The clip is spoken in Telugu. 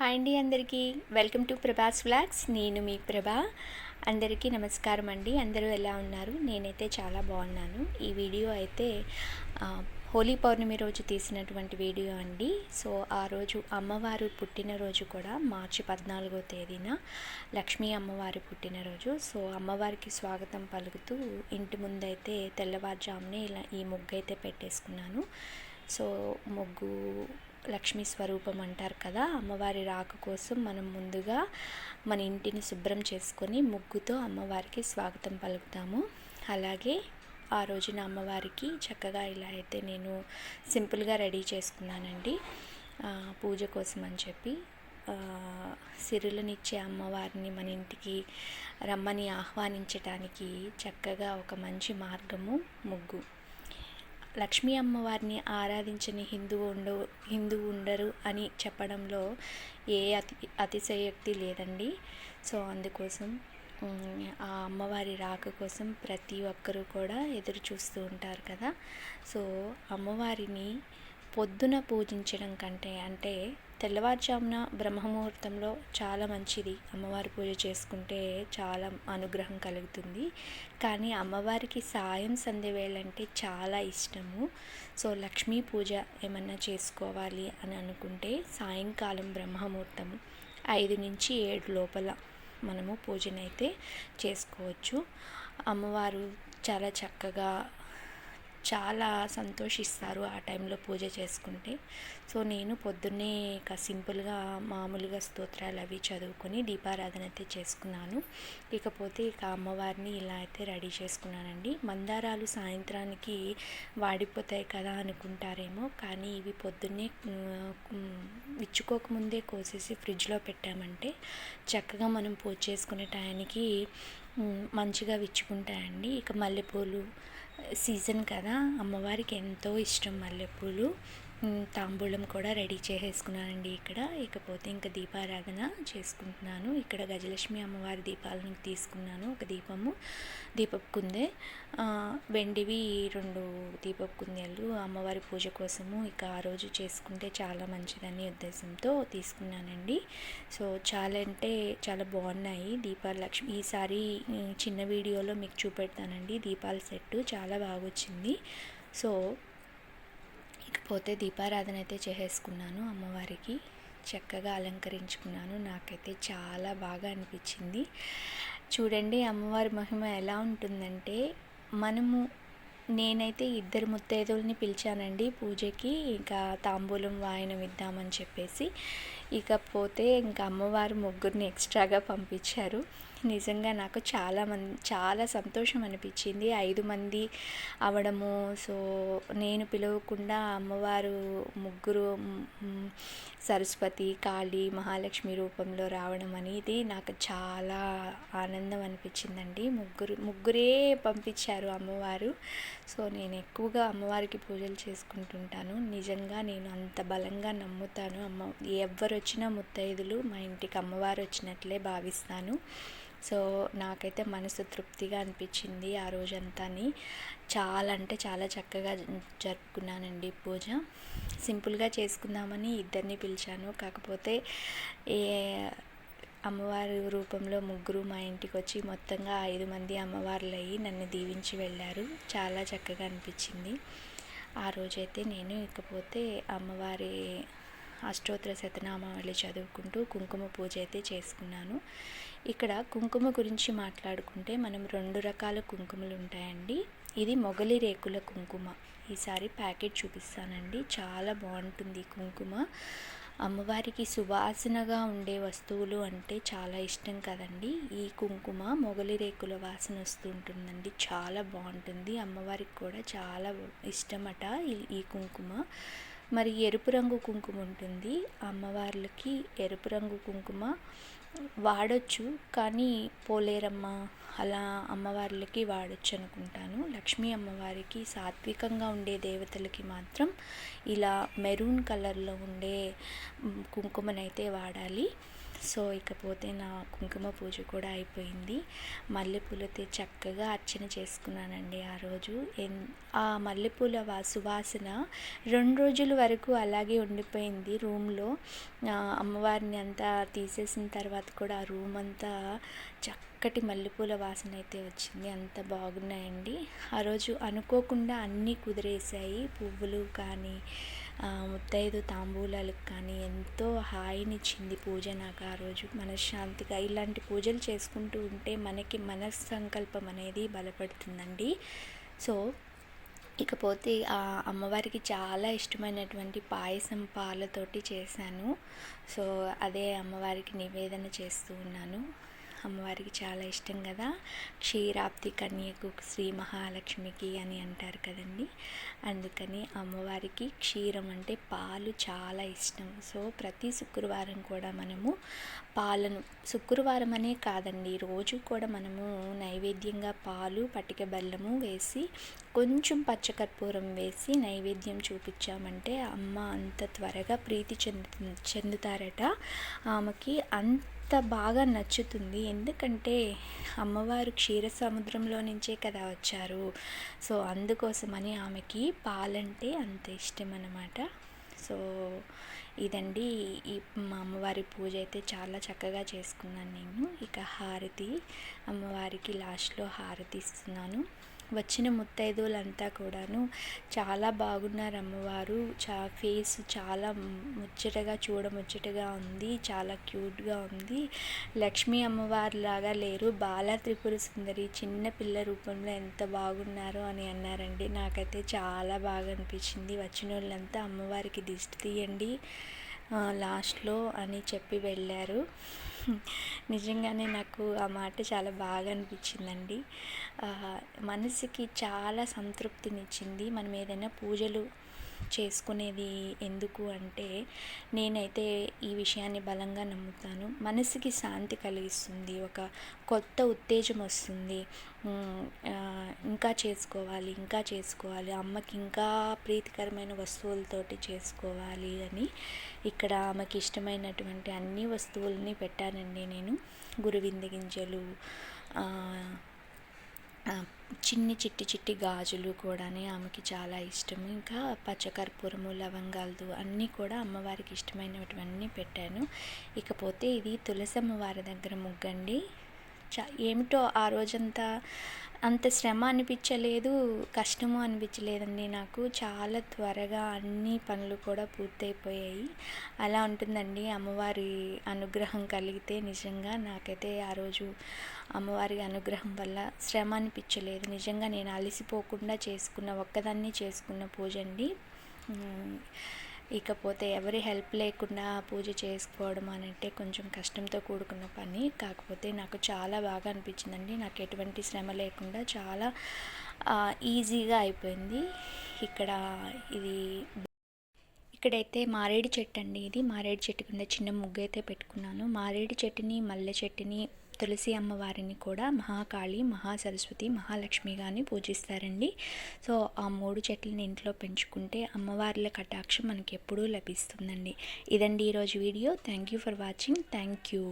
హాయ్ అండి అందరికీ. Welcome to Prabha's vlogs. నేను మీ ప్రభా. అందరికీ నమస్కారం అండి. అందరూ ఎలా ఉన్నారు? నేనైతే చాలా బాగున్నాను. ఈ వీడియో అయితే హోలీ పౌర్ణమి రోజు తీసినటువంటి వీడియో అండి. సో ఆ రోజు అమ్మవారు పుట్టినరోజు కూడా మార్చి పద్నాలుగో తేదీన లక్ష్మీ అమ్మవారి పుట్టినరోజు. సో అమ్మవారికి స్వాగతం పలుకుతూ ఇంటి ముందైతే తెల్లవారుజామునే ఇలా ఈ ముగ్గు అయితే పెట్టేసుకున్నాను. సో ముగ్గు లక్ష్మీ స్వరూపం అంటారు కదా అమ్మవారి రాక కోసం మనం ముందుగా మన ఇంటిని శుభ్రం చేసుకొని ముగ్గుతో అమ్మవారికి స్వాగతం పలుకుతాము. అలాగే ఆ రోజున అమ్మవారికి చక్కగా ఇలా అయితే నేను సింపుల్గా రెడీ చేసుకున్నానండి. పూజ కోసం అని చెప్పి సిరులనిచ్చే అమ్మవారిని మన ఇంటికి రమ్మని ఆహ్వానించటానికి చక్కగా ఒక మంచి మార్గము ముగ్గు. లక్ష్మీ అమ్మవారిని ఆరాధించని హిందువు ఉండవు హిందువు ఉండరు అని చెప్పడంలో ఏ అతి అతిశయోక్తి లేదండి. సో అందుకోసం ఆ అమ్మవారి రాక కోసం ప్రతి ఒక్కరూ కూడా ఎదురు చూస్తూ ఉంటారు కదా. సో అమ్మవారిని పొద్దున పూజించడం కంటే అంటే తెల్లవారుజామున బ్రహ్మముహూర్తంలో చాలా మంచిది. అమ్మవారి పూజ చేసుకుంటే చాలా అనుగ్రహం కలుగుతుంది. కానీ అమ్మవారికి సాయం సంధ్య వేళంటే చాలా ఇష్టము. సో లక్ష్మీ పూజ ఏమన్నా చేసుకోవాలి అని అనుకుంటే సాయంకాలం బ్రహ్మముహూర్తం ఐదు నుంచి ఏడు లోపల మనము పూజనైతే చేసుకోవచ్చు. అమ్మవారు చాలా చక్కగా చాలా సంతోషిస్తారు ఆ టైంలో పూజ చేసుకుంటే. సో నేను పొద్దున్నే ఇక సింపుల్గా మామూలుగా స్తోత్రాలు అవి చదువుకొని దీపారాధన అయితే చేసుకున్నాను. ఇకపోతే ఇక అమ్మవారిని ఇలా అయితే రెడీ చేసుకున్నానండి. మందారాలు సాయంత్రానికి వాడిపోతాయి కదా అనుకుంటారేమో కానీ ఇవి పొద్దున్నే ఇచ్చుకోకముందే విచ్చుకోకముందే కోసేసి ఫ్రిడ్జ్లో పెట్టామంటే చక్కగా మనం పూజ చేసుకునే టయానికి మంచిగా విచ్చుకుంటాయండి. ఇక మల్లెపూలు సీజన్ కదా అమ్మవారికి ఎంతో ఇష్టం మల్లెపూలు. తాంబూలం కూడా రెడీ చేసేసుకున్నానండి ఇక్కడ. ఇకపోతే ఇంకా దీపారాధన చేసుకుంటున్నాను. ఇక్కడ గజలక్ష్మి అమ్మవారి దీపాలను తీసుకున్నాను. ఒక దీపము దీపపు కుందే వెండివి రెండు దీపపు కుందేలు అమ్మవారి పూజ కోసము ఇక ఆ రోజు చేసుకుంటే చాలా మంచిదని ఉద్దేశంతో తీసుకున్నానండి. సో చాలా అంటే చాలా బాగున్నాయి దీపాల లక్ష్మి ఈసారి చిన్న వీడియోలో మీకు చూపెడతానండి. దీపాల సెట్టు చాలా బాగా వచ్చింది సో పోతే దీపారాధన అయితే చేసేసుకున్నాను అమ్మవారికి చక్కగా అలంకరించుకున్నాను. నాకైతే చాలా బాగా అనిపించింది. చూడండి అమ్మవారి మహిమ ఎలా ఉంటుందంటే మనము నేనైతే ఇద్దరు ముత్తైదువుల్ని పిలిచానండి పూజకి. ఇంకా తాంబూలం వాయనం ఇద్దామని చెప్పేసి. ఇకపోతే ఇంకా అమ్మవారు ముగ్గురిని ఎక్స్ట్రాగా పంపించారు. నిజంగా నాకు చాలా మంది చాలా సంతోషం అనిపించింది. ఐదు మంది అవడము సో నేను పిలవకుండా అమ్మవారు ముగ్గురు సరస్వతి కాళీ మహాలక్ష్మి రూపంలో రావడం అనేది నాకు చాలా ఆనందం అనిపించిందండి. ముగ్గురు ముగ్గురే పంపించారు అమ్మవారు. సో నేను ఎక్కువగా అమ్మవారికి పూజలు చేసుకుంటుంటాను. నిజంగా నేను అంత బలంగా నమ్ముతాను. అమ్మ ఎవరు వచ్చినా ముత్తైదులు మా ఇంటికి అమ్మవారు వచ్చినట్లే భావిస్తాను. సో నాకైతే మనసు తృప్తిగా అనిపించింది ఆ రోజంతాని. చాలా అంటే చాలా చక్కగా జరుపుకున్నానండి పూజ. సింపుల్గా చేసుకుందామని ఇద్దరిని పిలిచాను. కాకపోతే ఏ అమ్మవారి రూపంలో ముగ్గురు మా ఇంటికి వచ్చి మొత్తంగా ఐదు మంది అమ్మవార్లు అయ్యి నన్ను దీవించి వెళ్ళారు. చాలా చక్కగా అనిపించింది. ఆ రోజైతే నేను ఇకపోతే అమ్మవారి అష్టోత్తర శతనామావళి చదువుకుంటూ కుంకుమ పూజ అయితే చేసుకున్నాను. ఇక్కడ కుంకుమ గురించి మాట్లాడుకుంటే మనం రెండు రకాల కుంకుమలు ఉంటాయండి. ఇది మొగలి రేకుల కుంకుమ. ఈసారి ప్యాకెట్ చూపిస్తానండి. చాలా బాగుంటుంది కుంకుమ. అమ్మవారికి సువాసనగా ఉండే వస్తువులు అంటే చాలా ఇష్టం కదండి. ఈ కుంకుమ మొగలి రేకుల వాసన వస్తూ ఉంటుందండి. చాలా బాగుంటుంది. అమ్మవారికి కూడా చాలా ఇష్టమట ఈ- ఈ కుంకుమ. మరి ఎరుపు రంగు కుంకుమ ఉంటుంది. అమ్మవార్లకి ఎరుపు రంగు కుంకుమ వాడచ్చు. కానీ పోలేరమ్మ అలా అమ్మవార్లకి వాడొచ్చు అనుకుంటాను. లక్ష్మీ అమ్మవారికి సాత్వికంగా ఉండే దేవతలకి మాత్రం ఇలా మెరూన్ కలర్లో ఉండే కుంకుమనైతే వాడాలి. సో ఇకపోతే నా కుంకుమ పూజ కూడా అయిపోయింది. మల్లెపూలతో చక్కగా అర్చన చేసుకున్నానండి ఆ రోజు. ఎన్ ఆ మల్లెపూల సువాసన రెండు రోజుల వరకు అలాగే ఉండిపోయింది రూమ్లో. అమ్మవారిని అంతా తీసేసిన తర్వాత కూడా ఆ రూమ్ అంతా చక్క చక్కటి మల్లెపూల వాసన అయితే వచ్చింది. అంత బాగున్నాయండి. ఆ రోజు అనుకోకుండా అన్నీ కుదిరేసాయి పువ్వులు కానీ ముత్తైదు తాంబూలాలకు కానీ ఎంతో హాయినిచ్చింది పూజ నాకు ఆ రోజు. మనశ్శాంతిగా ఇలాంటి పూజలు చేసుకుంటూ ఉంటే మనకి మనస్సంకల్పం అనేది బలపడుతుందండి. సో ఇకపోతే ఆ అమ్మవారికి చాలా ఇష్టమైనటువంటి పాయసం పాలతోటి చేశాను. సో అదే అమ్మవారికి నివేదన చేస్తూ ఉన్నాను. అమ్మవారికి చాలా ఇష్టం కదా. క్షీరాబ్ది కన్యకు శ్రీ మహాలక్ష్మికి అని అంటారు కదండి. అందుకని అమ్మవారికి క్షీరం అంటే పాలు చాలా ఇష్టం. సో ప్రతి శుక్రవారం కూడా మనము పాలను శుక్రవారం అనే కాదండి రోజు కూడా మనము నైవేద్యంగా పాలు పటిక బెల్లము వేసి కొంచెం పచ్చకర్పూరం వేసి నైవేద్యం చూపించామంటే అమ్మ అంత త్వరగా ప్రీతి చెందు చెందుతారట. ఆమెకి అంత అంత బాగా నచ్చుతుంది. ఎందుకంటే అమ్మవారు క్షీర సముద్రంలో నుంచే కదా వచ్చారు. సో అందుకోసమని ఆమెకి పాలంటే అంత ఇష్టం అన్నమాట సో ఇదండి. ఈ మా అమ్మవారి పూజ అయితే చాలా చక్కగా చేసుకున్నాను నేను. ఇక హారతి అమ్మవారికి లాస్ట్లో హారతి ఇస్తున్నాను. వచ్చిన ముత్తైదువులంతా కూడాను చాలా బాగున్నారు అమ్మవారు చా ఫేస్ చాలా ముచ్చటగా చూడముచ్చటగా ఉంది. చాలా క్యూట్గా ఉంది. లక్ష్మీ అమ్మవారు లాగా లేరు. బాల త్రిపుర సుందరి చిన్న పిల్ల రూపంలో ఎంత బాగున్నారో అని అన్నారండి. నాకైతే చాలా బాగా అనిపించింది. వచ్చిన వాళ్ళంతా అమ్మవారికి దిష్టి తీయండి లాస్ట్లో అని చెప్పి వెళ్ళారు. నిజంగానే నాకు ఆ మాట చాలా బాగా అనిపించిందండి. మనసుకి చాలా సంతృప్తినిచ్చింది. మనం ఏదైనా పూజలు చేసుకునేది ఎందుకు అంటే నేనైతే ఈ విషయాన్ని బలంగా నమ్ముతాను. మనసుకి శాంతి కలిగిస్తుంది ఒక కొత్త ఉత్తేజం వస్తుంది. ఇంకా చేసుకోవాలి ఇంకా చేసుకోవాలి అమ్మకి ఇంకా ప్రీతికరమైన వస్తువులతోటి చేసుకోవాలి అని ఇక్కడ ఆమెకి ఇష్టమైనటువంటి అన్ని వస్తువుల్ని పెట్టానండి నేను. గురువింద గింజలు చిన్ని చిట్టి చిట్టి గాజులు కూడా ఆమెకి చాలా ఇష్టం. ఇంకా పచ్చకర్పూరము లవంగాలు అన్నీ కూడా అమ్మవారికి ఇష్టమైనటువన్నీ పెట్టాను. ఇకపోతే ఇది తులసి వారి దగ్గర ముగ్గండి. చ ఏమిటో ఆ రోజంతా అంత శ్రమ అనిపించలేదు కష్టము అనిపించలేదండి నాకు. చాలా త్వరగా అన్ని పనులు కూడా పూర్తయిపోయాయి. అలా ఉంటుందండి. అమ్మవారి అనుగ్రహం కలిగితే నిజంగా నాకైతే ఆ రోజు అమ్మవారి అనుగ్రహం వల్ల శ్రమ అనిపించలేదు. నిజంగా నేను అలసిపోకుండా చేసుకున్న ఒక్కదాన్ని చేసుకున్న పూజ అండి. ఇకపోతే ఎవరి హెల్ప్ లేకుండా పూజ చేసుకోవడం అని అంటే కొంచెం కష్టంతో కూడుకున్న పని. కాకపోతే నాకు చాలా బాగా అనిపించిందండి. నాకు ఎటువంటి శ్రమ లేకుండా చాలా ఈజీగా అయిపోయింది. ఇక్కడ ఇది ఇక్కడైతే మారేడు చెట్టు అండి ఇది. మారేడు చెట్టు కింద చిన్న ముగ్గు అయితే పెట్టుకున్నాను. మారేడు చెట్టుని మల్లె చెట్టుని తులసి అమ్మవారిని కూడా మహాకాళి మహాసరస్వతి మహాలక్ష్మిగాని పూజిస్తారండి. సో ఆ మూడు చెట్లని ఇంట్లో పెంచుకుంటే అమ్మవార్ల కటాక్షం మనకి ఎప్పుడూ లభిస్తుందండి. ఇదండి ఈరోజు video. Thank you for watching. Thank you